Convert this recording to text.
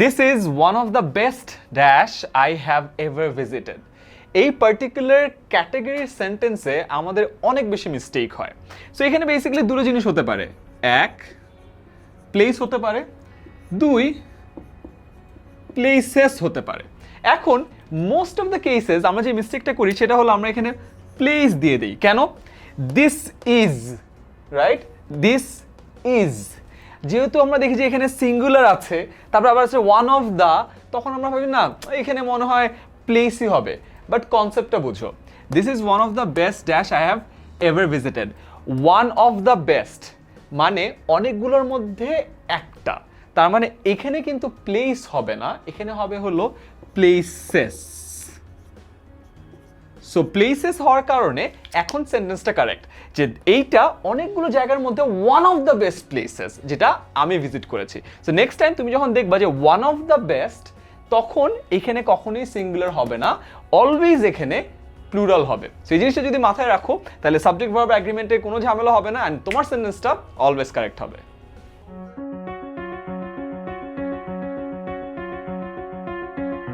This is one of the best dash I have ever visited এই particular ক্যাটাগরির সেন্টেন্সে আমাদের অনেক বেশি মিস্টেক হয়। সো এখানে বেসিক্যালি দুটো জিনিস হতে পারে। এক প্লেস হতে পারে। দুই প্লেসেস হতে পারে। এখন মোস্ট অফ দ্য কেসেস আমরা যে মিস্টেকটা করি, সেটা হলো আমরা এখানে প্লেস দিয়ে দিই। কেন? This is right this is যেহেতু আমরা দেখি যে এখানে সিঙ্গুলার আছে, তারপর আবার আছে ওয়ান অফ দ্য তখন আমরা ভাবি, না, এখানে মনে হয় প্লেসই হবে। বাট কনসেপ্টটা বুঝো। This is one of the best dash I have ever visited one of the best মানে অনেকগুলোর মধ্যে একটা। তার মানে এখানে কিন্তু প্লেস হবে না, এখানে হবে হলো প্লেসেস সো প্লেসেস হওয়ার কারণে এখন সেন্টেন্সটা কারেক্ট যে এইটা অনেকগুলো জায়গার মধ্যে one of the best places যেটা আমি ভিজিট করেছি। সো নেক্সট টাইম তুমি যখন দেখবা যে ওয়ান অফ দ্য বেস্ট তখন এখানে কখনোই সিঙ্গুলার হবে না অলওয়েজ এখানে প্লুরাল হবে। সেই জিনিসটা যদি মাথায় রাখো, তাহলে সাবজেক্ট ভার্ব অ্যাগ্রিমেন্টে কোনো ঝামেলা হবে না অ্যান্ড তোমার সেন্টেন্সটা অলওয়েজ কারেক্ট হবে।